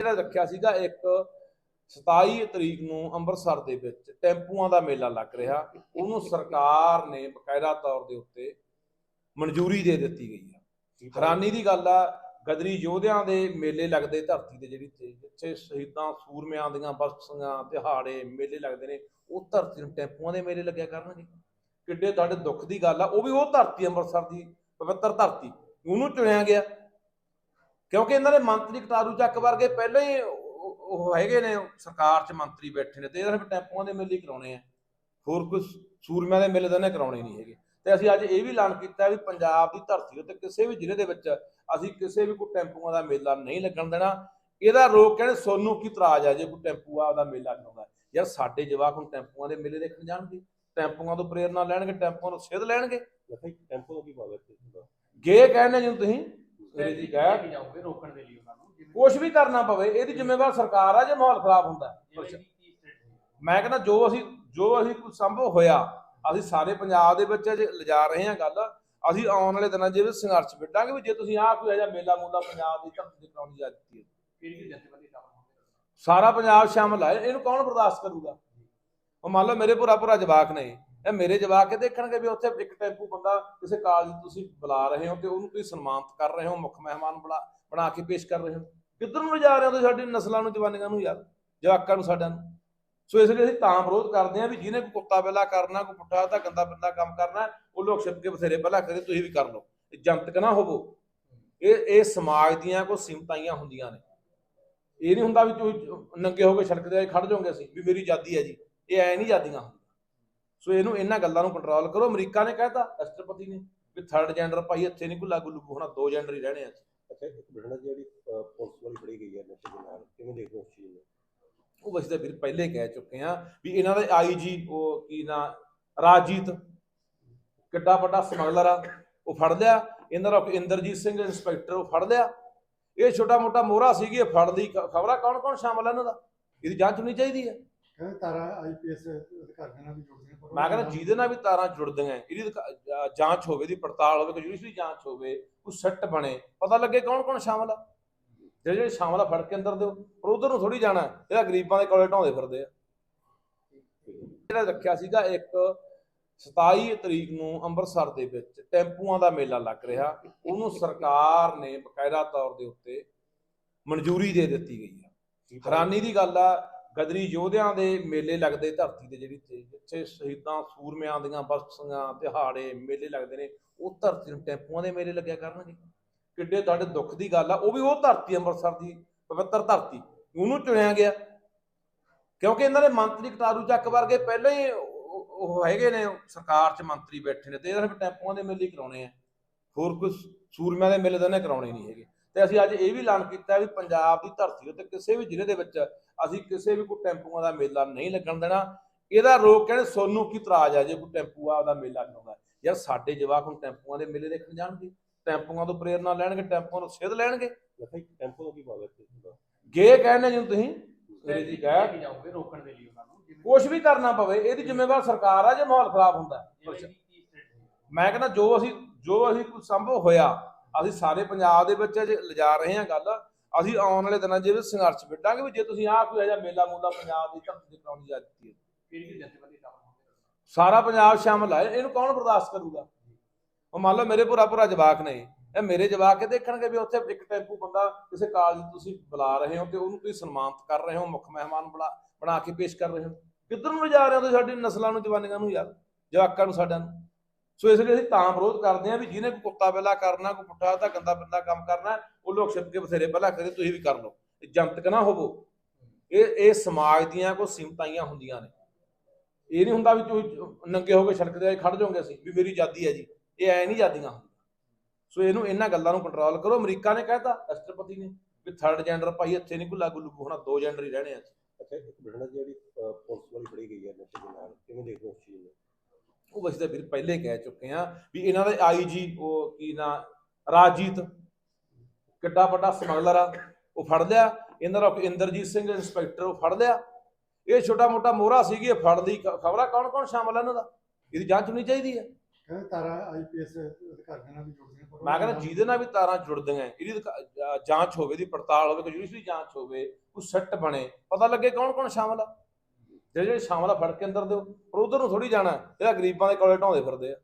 ਜਿਹੜਾ ਰੱਖਿਆ ਸੀਗਾ ਇੱਕ 27 ਤਰੀਕ ਨੂੰ ਅੰਮ੍ਰਿਤਸਰ ਦੇ ਵਿੱਚ ਟੈਂਪੂਆਂ ਦਾ ਮੇਲਾ ਲੱਗ ਰਿਹਾ। ਉਹਨੂੰ ਸਰਕਾਰ ਨੇ ਬਕਾਇਦਾ ਤੌਰ ਦੇ ਉੱਤੇ ਮਨਜ਼ੂਰੀ ਦੇ ਦਿੱਤੀ ਗਈ ਹੈ ਹੈਰਾਨੀ ਦੀ ਗੱਲ ਆ ਗਦਰੀ ਯੋਧਿਆਂ ਦੇ ਮੇਲੇ ਲੱਗਦੇ ਧਰਤੀ ਤੇ ਜਿਹੜੀ ਤੇ ਜਿੱਥੇ ਸ਼ਹੀਦਾਂ ਸੂਰਮਿਆਂ ਦੀਆਂ ਬਰਸੀਆਂ ਦਿਹਾੜੇ ਮੇਲੇ ਲੱਗਦੇ ਨੇ ਉਹ ਧਰਤੀ ਨੂੰ ਟੈਂਪੂਆਂ ਦੇ ਮੇਲੇ ਲੱਗਿਆ ਕਰਨਗੇ। ਕਿੱਡੇ ਤੁਹਾਡੇ ਦੁੱਖ ਦੀ ਗੱਲ ਆ ਉਹ ਵੀ ਉਹ ਧਰਤੀ ਅੰਮ੍ਰਿਤਸਰ ਦੀ ਪਵਿੱਤਰ ਧਰਤੀ ਉਹਨੂੰ ਚੁਣਿਆ ਗਿਆ। ਕਿਉਂਕਿ ਇਹਨਾਂ ਦੇ ਮੰਤਰੀ ਕਟਾਰੂ ਚੱਕ ਵਰਗੇ ਪਹਿਲਾਂ ਹੀ ਉਹ ਹੈਗੇ ਨੇ ਸਰਕਾਰ 'ਚ ਮੰਤਰੀ ਬੈਠੇ ਨੇ ਤੇ ਇਹਨਾਂ ਨੇ ਟੈਂਪੂਆਂ ਦੇ ਮੇਲੇ ਕਰਾਉਣੇ ਆ। ਹੋਰ ਕੋਈ ਸੂਰਮਿਆਂ ਦੇ ਮੇਲੇ ਤਾਂ ਇਹਨੇ ਕਰਾਉਣੇ ਨਹੀਂ ਹੈਗੇ। ਤੇ ਅਸੀਂ ਅੱਜ ਇਹ ਵੀ ਐਲਾਨ ਕੀਤਾ ਵੀ ਪੰਜਾਬ ਦੀ ਧਰਤੀ ਉੱਤੇ ਕਿਸੇ ਵੀ ਜ਼ਿਲ੍ਹੇ ਦੇ ਵਿੱਚ ਅਸੀਂ ਕਿਸੇ ਵੀ ਕੋਈ ਟੈਂਪੂਆਂ ਦਾ ਮੇਲਾ ਨਹੀਂ ਲੱਗਣ ਦੇਣਾ। ਇਹਦਾ ਰੋਕ ਕਹਿੰਦੇ ਸੋਨੂੰ ਕੀ ਇਤਰਾਜ਼ ਆ ਜੇ ਕੋਈ ਟੈਂਪੂਆ ਦਾ ਮੇਲਾ ਕਰਾਉਂਦਾ ਯਾਰ ਸਾਡੇ ਜਵਾਕ ਹੁਣ ਟੈਂਪੂਆਂ ਦੇ ਮੇਲੇ ਦੇਖਣ ਜਾਣਗੇ। ਟੈਂਪੂਆਂ ਤੋਂ ਪ੍ਰੇਰਨਾ ਲੈਣਗੇ ਟੈਂਪੂਆਂ ਤੋਂ ਸਿੱਧ ਲੈਣਗੇ। ਟੈਂਪੋ ਦਾ ਕੀ ਦਾ? ਗੇ ਕਹਿੰਦੇ ਜਿਵੇਂ ਤੁਸੀਂ। ਜੀ ਕਹਿ ਕੇ ਜਾਓਗੇ ਰੋਕਣ ਦੇ ਲਈ ਉਹਨਾਂ ਨੂੰ ਜਿਵੇਂ- ਕੁਝ ਵੀ ਕਰਨਾ ਪਵੇ ਇਹਦੀ ਜ਼ਿੰਮੇਵਾਰ ਸਰਕਾਰ ਆ ਜੇ ਮਾਹੌਲ ਖਰਾਬ ਹੁੰਦਾ। ਜਿਵੇਂ ਕਿ ਕੀ strategy? ਮੈਂ ਕਹਿੰਦਾ ਜੋ ਅਸੀਂ ਜੋ ਅਸੀਂ ਕੋਈ ਸੰਭਵ ਹੋਇਆ ਅਸੀਂ ਸਾਰੇ ਪੰਜਾਬ ਦੇ ਵਿੱਚ ਜੇ ਲਿਜਾ ਰਹੇ ਹਾਂ ਗੱਲ ਅਸੀਂ ਆਉਣ ਵਾਲੇ ਦਿਨਾਂ ਇਹਦੇ ਸੰਘਰਸ਼ ਵਿੱਢਾਂਗੇ ਵੀ ਜੇ ਤੁਸੀਂ ਆਹ ਕੋਈ ਜਿਹਾ ਮੇਲਾ ਮੂਲਾ ਪੰਜਾਬ ਦੀ ਧਰਤੀ ਤੇ ਕਰਾਉਣ ਦੀ ਆਦਤ ਹੈ। ਕਿਹੜੀ ਕਿਹੜੀ ਜਥੇਬੰਦੀ ਸ਼ਾਮਲ ਹੋਣਗੇ ਸਾਰਾ ਪੰਜਾਬ ਸ਼ਾਮਲ ਹੈ ਇਹਨੂੰ ਕੌਣ ਬਰਦਾਸ਼ਤ ਕਰੂਗਾ? ਉਹ ਮੰਨ ਲਓ ਮੇਰੇ ਭੁਰਾ ਭੁਰਾ ਜਵਾਕ ਨੇ। ਇਹ ਮੇਰੇ ਜਵਾਕ ਇਹ ਦੇਖਣਗੇ ਵੀ ਉੱਥੇ ਇੱਕ ਟੈਂਪੂ ਬੰਦਾ ਕਿਸੇ ਕਾਲਜ ਤੁਸੀਂ ਬੁਲਾ ਰਹੇ ਹੋ ਤੇ ਉਹਨੂੰ ਤੁਸੀਂ ਸਨਮਾਨਿਤ ਕਰ ਰਹੇ ਹੋ, ਮੁੱਖ ਮਹਿਮਾਨ ਬਣਾ ਬਣਾ ਕੇ ਪੇਸ਼ ਕਰ ਰਹੇ ਹੋ। ਕਿੱਧਰ ਨੂੰ ਜਾ ਰਹੇ ਹੋ ਤੁਸੀਂ ਸਾਡੀ ਨਸਲਾਂ ਨੂੰ, ਜਵਾਨੀਆਂ ਨੂੰ ਯਾਰ, ਜਵਾਕਾਂ ਨੂੰ, ਸਾਡਿਆਂ ਨੂੰ? ਸੋ ਇਸ ਲਈ ਅਸੀਂ ਤਾਂ ਵਿਰੋਧ ਕਰਦੇ ਹਾਂ ਵੀ ਜਿਹਨੇ ਕੋਈ ਕੁੱਤਾ ਬਿੱਲਾ ਕਰਨਾ, ਕੋਈ ਪੁੱਠਾ ਤਾਂ ਗੰਦਾ ਬੰਦਾ ਕੰਮ ਕਰਨਾ, ਉਹ ਲੋਕ ਛਿਪ ਕੇ ਬਥੇਰੇ ਪਹਿਲਾਂ ਕਰੇ ਤੁਸੀਂ ਵੀ ਕਰ ਲਓ, ਇਹ ਜਨਤਕ ਨਾ ਹੋਵੋ। ਇਹ ਇਹ ਸਮਾਜ ਦੀਆਂ ਕੋਈ ਸੀਮਤਾਈਆਂ ਹੁੰਦੀਆਂ ਨੇ। ਇਹ ਨਹੀਂ ਹੁੰਦਾ ਵੀ ਤੁਸੀਂ ਨੰਗੇ ਹੋ ਕੇ ਸੜਕ ਤੇ ਖੜ ਜਾਓਗੇ ਅਸੀਂ, ਵੀ ਮੇਰੀ ਆਜ਼ਾਦੀ ਹੈ ਜੀ। ਇਹ ਐ ਨਹੀਂ ਆਜ਼ਾਦੀਆਂ ਹੁੰਦੀਆਂ। ਸੋ ਇਹਨੂੰ ਇਹਨਾਂ ਗੱਲਾਂ ਨੂੰ ਕੰਟਰੋਲ ਕਰੋ। ਅਮਰੀਕਾ ਨੇ ਕਹਿਤਾ ਰਾਸ਼ਟਰਪਤੀ ਨੇ ਵੀ ਥਰਡ ਜੈਂਡਰ ਭਾਈ ਇੱਥੇ ਨਹੀਂ ਕੋਈ ਲਾਗੂ ਲੂਗੂ ਹੋਣਾ ਦੋ ਜੈਂਡਰ ਹੀ ਰਹਿਣੇ ਆ। ਅੱਛਾ ਇੱਕ ਬਠਿੰਡਾ 'ਚ ਜਿਹੜੀ ਪੁਲਿਸ ਵਾਲੀ ਫੜੀ ਗਈ ਹੈ ਨਸ਼ੇ ਦੇ ਨਾਲ ਕਿਵੇਂ ਦੇਖਦੇ ਹੋ ਉਸ ਚੀਜ਼ ਨੂੰ? ਉਹ ਵੈਸੇ ਫਿਰ ਪਹਿਲੇ ਕਹਿ ਚੁੱਕੇ ਆ ਵੀ ਇਹਨਾਂ ਦੇ ਆਈਜੀ ਉਹ ਕੀ ਨਾ ਰਾਜੀਤ ਕਿੱਡਾ ਵੱਡਾ ਸਮਗਲਰ ਆ ਉਹ ਫੜ ਲਿਆ। ਇਹਨਾਂ ਦਾ ਇੰਦਰਜੀਤ ਸਿੰਘ ਇੰਸਪੈਕਟਰ ਉਹ ਫੜ ਲਿਆ। ਇਹ ਛੋਟਾ ਮੋਟਾ ਮੋਹਰਾ ਸੀਗੀ ਇਹ ਫੜ ਲਈ ਖਬਰਾਂ ਕੌਣ ਕੌਣ ਸ਼ਾਮਲ ਹੈ ਇਹਨਾਂ ਦਾ? ਇਹਦੀ ਜਾਂਚ ਹੋਣੀ ਚਾਹੀਦੀ ਹੈ। ਕਹਿੰਦੇ ਤਾਰਾ ਆਈਪੀਐਸ ਅਧਿਕਾਰੀਆਂ ਨਾਲ ਵੀ ਜੁੜਦੀਆਂ ਪਰ ਮੈਂ ਕਹਿੰਦਾ ਜਿਹਦੇ ਨਾਲ ਵੀ ਤਾਰਾਂ ਜੁੜਦੀਆਂ ਇਹਦੀ ਅਧਿਕਾ- ਜਾਂਚ ਹੋਵੇ ਦੀ ਪੜਤਾਲ ਹੋਵੇ ਕੋਈ ਜੁਡੀਸ਼ਰੀ ਜਾਂਚ ਹੋਵੇ ਕੋਈ ਸੈੱਟ ਬਣੇ ਪਤਾ ਲੱਗੇ ਕੌਣ ਕੌਣ ਸ਼ਾਮਲ ਆ। ਜਿਹੜੇ ਜਿਹੜੇ ਸ਼ਾਮਲ ਆ ਫੜ ਕੇ ਅੰਦਰ ਦਿਓ ਪਰ ਉਧਰ ਨੂੰ ਥੋੜੀ ਜਾਣਾ ਇਹਦਾ ਗਰੀਬਾਂ ਦੇ ਕੋਲੇ ਢਾਉਂਦੇ ਫਿਰਦੇ ਆ। ਜਿਹੜਾ ਰੱਖਿਆ ਸੀਗਾ ਇੱਕ 27 ਤਰੀਕ ਨੂੰ ਅੰਮ੍ਰਿਤਸਰ ਦੇ ਵਿੱਚ ਟੈਂਪੂਆਂ ਦਾ ਮੇਲਾ ਲੱਗ ਰਿਹਾ ਉਹਨੂੰ ਸਰਕਾਰ ਨੇ ਬਕਾਇਦਾ ਤੌਰ ਦੇ ਉੱਤੇ ਮਨਜ਼ੂਰੀ ਦੇ ਦਿੱਤੀ ਗਈ ਹੈ ਹੈਰਾਨੀ ਦੀ ਗੱਲ ਆ ਗਦਰੀ ਯੋਧਿਆਂ ਦੇ ਮੇਲੇ ਲੱਗਦੇ, ਧਰਤੀ ਤੇ ਜਿਹੜੀ ਤੇ ਜਿੱਥੇ ਸ਼ਹੀਦਾਂ ਸੂਰਮਿਆਂ ਦੀਆਂ ਬਰਸੀਆਂ ਦਿਹਾੜੇ, ਮੇਲੇ ਲੱਗਦੇ ਨੇ, ਉਹ ਧਰਤੀ ਨੂੰ ਟੈਂਪੂਆਂ ਦੇ ਮੇਲੇ ਲੱਗਿਆ ਕਰਨਗੇ। ਕਿੱਡੇ ਤੁਹਾਡੇ ਦੁੱਖ ਦੀ ਗੱਲ ਆ, ਉਹ ਵੀ ਉਹ ਧਰਤੀ, ਅੰਮ੍ਰਿਤਸਰ ਦੀ ਪਵਿੱਤਰ ਧਰਤੀ, ਉਹਨੂੰ ਚੁਣਿਆ ਗਿਆ। ਕਿਉਂਕਿ ਇਹਨਾਂ ਦੇ ਮੰਤਰੀ ਕਟਾਰੂ ਚੱਕ ਵਰਗੇ ਪਹਿਲਾਂ ਹੀ ਉਹ ਹੈਗੇ ਨੇ ਸਰਕਾਰ 'ਚ ਮੰਤਰੀ ਬੈਠੇ ਨੇ, ਤੇ ਇਹਨਾਂ ਨੇ ਟੈਂਪੂਆਂ ਦੇ ਮੇਲੇ ਹੀ ਕਰਾਉਣੇ ਆ। ਹੋਰ ਕੋਈ ਸੂਰਮਿਆਂ ਦੇ ਮੇਲੇ ਤਾਂ ਇਹਨੇ ਕਰਾਉਣੇ ਨਹੀਂ ਹੈਗੇ। ਤੇ ਅਸੀਂ ਅੱਜ ਇਹ ਵੀ ਐਲਾਨ ਕੀਤਾ ਵੀ ਪੰਜਾਬ ਦੀ ਧਰਤੀ ਉੱਤੇ ਕਿਸੇ ਵੀ ਜ਼ਿਲ੍ਹੇ ਦੇ ਵਿੱਚ ਅਸੀਂ ਕਿਸੇ ਵੀ ਕੋਈ ਟੈਂਪੂਆਂ ਦਾ ਮੇਲਾ ਨਹੀਂ ਲੱਗਣ ਦੇਣਾ। ਇਹਦਾ ਰੋਕ ਕਹਿੰਦੇ ਸੋਨੂੰ ਕੀ ਇਤਰਾਜ਼ ਆ ਜੇ ਕੋਈ ਟੈਂਪੂਆ ਦਾ ਮੇਲਾ ਕਰਾਉਂਦਾ ਯਾਰ ਸਾਡੇ ਜਵਾਕ ਹੁਣ ਟੈਂਪੂਆਂ ਦੇ ਮੇਲੇ ਦੇਖਣ ਜਾਣਗੇ। ਟੈਂਪੂਆਂ ਤੋਂ ਪ੍ਰੇਰਨਾ ਲੈਣਗੇ ਟੈਂਪੂਆਂ ਤੋਂ ਸਿੱਧ ਲੈਣਗੇ। ਟੈਂਪੋ ਦਾ ਕੀ ਭਾਵ ਹੈ? ਗੇ ਕਹਿੰਦੇ ਜਿਵੇਂ ਤੁਸੀਂ? ਮੇਰੇ ਜੀ strategy ਕਹਿ। ਜਾਓਗੇ ਰੋਕਣ ਦੇ ਲਈ ਉਹਨਾਂ ਨੂੰ। ਕੁਝ ਵੀ ਕਰਨਾ ਪਵੇ ਇਹਦੀ ਜ਼ਿੰਮੇਵਾਰ ਸਰਕਾਰ ਆ ਜੇ ਮਾਹੌਲ ਖਰਾਬ ਹੁੰਦਾ? ਮੈਂ ਕਹਿੰਦਾ ਜੋ ਅਸੀਂ ਜੋ ਅਸੀਂ ਕੋਈ ਸੰਭਵ ਹੋਇਆ ਅਸੀਂ ਸਾਰੇ ਪੰਜਾਬ ਦੇ ਵਿੱਚ ਜੇ ਲਿਜਾ ਰਹੇ ਹਾਂ ਗੱਲ ਅਸੀਂ ਆਉਣ ਵਾਲੇ ਦਿਨਾਂ ਇਹਦੇ ਸੰਘਰਸ਼ ਵਿੱਢਾਂਗੇ ਵੀ ਜੇ ਤੁਸੀਂ ਆਹ ਕੋਈ ਜਿਹਾ ਮੇਲਾ ਮੂਲਾ ਪੰਜਾਬ ਦੀ ਧਰਤੀ ਤੇ ਕਰਾਉਣ ਦੀ ਆਦਤ ਹੈ। ਕਿਹੜੀ ਜਥੇਬੰਦੀ ਸਾਰਾ ਪੰਜਾਬ ਸ਼ਾਮਲ ਹੈ ਇਹਨੂੰ ਕੌਣ ਬਰਦਾਸ਼ਤ ਕਰੂਗਾ? ਉਹ ਮੰਨ ਲਓ ਮੇਰੇ ਭੁਰਾ ਭੁਰਾ ਜਵਾਕ ਨੇ। ਇਹ ਮੇਰੇ ਜਵਾਕ ਇਹ ਦੇਖਣਗੇ ਵੀ ਉੱਥੇ ਇੱਕ ਟੈਂਪੂ ਬੰਦਾ ਕਿਸੇ ਕਾਲਜ ਤੁਸੀਂ ਬੁਲਾ ਰਹੇ ਹੋ ਤੇ ਉਹਨੂੰ ਤੁਸੀਂ ਸਨਮਾਨਿਤ ਕਰ ਰਹੇ ਹੋ ਮੁੱਖ ਮਹਿਮਾਨ ਬਣਾ ਬਣਾ ਕੇ ਪੇਸ਼ ਕਰ ਰਹੇ ਹੋ। ਕਿੱਧਰ ਨੂੰ ਜਾ ਰਹੇ ਹੋ ਤੁਸੀਂ ਸਾਡੀ ਨਸਲਾਂ ਨੂੰ ਜਵਾਨੀਆਂ ਨੂੰ ਯਾਰ? ਜਵਾਕਾਂ ਨੂੰ ਸਾਡਿਆਂ ਨੂੰ? ਸੋ ਇਸ ਲਈ ਅਸੀਂ ਤਾਂ ਵਿਰੋਧ ਕਰਦੇ ਹਾਂ ਵੀ ਜਿਹਨੇ ਕੋਈ ਕੁੱਤਾ ਬਿੱਲਾ ਕਰਨਾ, ਕੋਈ ਪੁੱਠਾ ਤਾਂ ਗੰਦਾ ਬੰਦਾ ਕੰਮ ਕਰਨਾ, ਉਹ ਲੋਕ ਛਿਪ ਕੇ ਬਥੇਰੇ ਪਹਿਲਾਂ ਕਰੇ ਤੁਸੀਂ ਵੀ ਕਰ ਲਓ। ਜਨਤਕ ਨਾ ਹੋਵੋ। ਇਹ ਇਹ ਸਮਾਜ ਦੀਆਂ ਕੋਈ ਸੀਮਤਾਈਆਂ ਹੁੰਦੀਆਂ ਨੇ। ਇਹ ਨਹੀਂ ਹੁੰਦਾ ਵੀ ਤੁਸੀਂ ਨੰਗੇ ਹੋ ਕੇ ਸੜਕ ਤੇ ਖੜ ਜਾਓਗੇ ਅਸੀਂ, ਵੀ ਮੇਰੀ ਆਜ਼ਾਦੀ ਹੈ ਜੀ। ਇਹ ਐ ਨਹੀਂ ਆਜ਼ਾਦੀਆਂ ਸੋ ਇਹਨੂੰ ਇਹਨਾਂ ਗੱਲਾਂ ਨੂੰ ਕੰਟਰੋਲ ਕਰੋ। ਅਮਰੀਕਾ ਨੇ ਕਹਿਤਾ, ਰਾਸ਼ਟਰਪਤੀ ਨੇ, ਵੀ ਥਰਡ ਜੈਂਡਰ ਭਾਈ ਇੱਥੇ ਨਹੀਂ ਕੋਈ ਲਾਗੂ ਲੂਗੂ ਹੋਣਾ, ਦੋ ਜੈਂਡਰ ਹੀ ਰਹਿਣੇ ਆ ਅੱਛਾ, ਇੱਕ ਜਿਹੜੀ ਪੁਲਿਸ ਵਾਲੀ ਫੜੀ ਗਈ ਹੈ ਨਸ਼ੇ ਦੇ ਨਾਲ, ਕਿਵੇਂ ਦੇਖਦੇ ਹੋ ਉਸ ਚੀਜ਼ ਨੂੰ? ਉਹ ਵੈਸੇ ਤਾਂ ਫਿਰ ਪਹਿਲੇ ਕਹਿ ਚੁੱਕੇ ਆ ਵੀ ਇਹਨਾਂ ਦੇ ਆਈਜੀ ਉਹ ਕੀ ਨਾ ਰਾਜੀਤ ਕਿੱਡਾ ਵੱਡਾ ਸਮਗਲਰ ਆ ਉਹ ਫੜ ਲਿਆ ਇਹਨਾਂ ਦਾ ਇੰਦਰਜੀਤ ਸਿੰਘ ਇੰਸਪੈਕਟਰ ਉਹ ਫੜ ਲਿਆ। ਇਹ ਛੋਟਾ ਮੋਟਾ ਮੋਹਰਾ ਸੀਗੀ ਇਹ ਫੜ ਲਈ ਖਬਰਾਂ ਕੌਣ ਕੌਣ ਸ਼ਾਮਲ ਹੈ ਇਹਨਾਂ ਦਾ? ਇਹਦੀ ਜਾਂਚ ਹੋਣੀ ਚਾਹੀਦੀ ਹੈ ਕਹਿੰਦੇ ਤਾਰਾ ਆਈਪੀਐਸ ਅਧਿਕਾਰੀਆਂ ਨਾਲ ਵੀ ਜੁੜਦੀਆਂ ਪਰ ਮੈਂ ਕਹਿੰਦਾ ਜਿਹਦੇ ਨਾਲ ਵੀ ਤਾਰਾਂ ਜੁੜਦੀਆਂ ਇਹਦੀ ਜਾਂਚ ਹੋਵੇ ਦੀ ਪੜਤਾਲ ਹੋਵੇ ਕੋਈ ਜੁਡੀਸ਼ਰੀ ਜਾਂਚ ਹੋਵੇ ਕੋਈ ਸੱਟ ਬਣੇ ਪਤਾ ਲੱਗੇ ਕੌਣ ਕੌਣ ਸ਼ਾਮਲ ਆ। ਜਿਹੜੇ ਜਿਹੜੇ ਸ਼ਾਮਲ ਆ ਫੜ ਕੇ ਅੰਦਰ ਦਿਓ, ਪਰ ਉਧਰ ਨੂੰ ਥੋੜੀ ਜਾਣਾ, ਜਿਹੜਾ ਗਰੀਬਾਂ ਦੇ ਕੋਲੇ ਢਾਉਂਦੇ ਫਿਰਦੇ ਆ।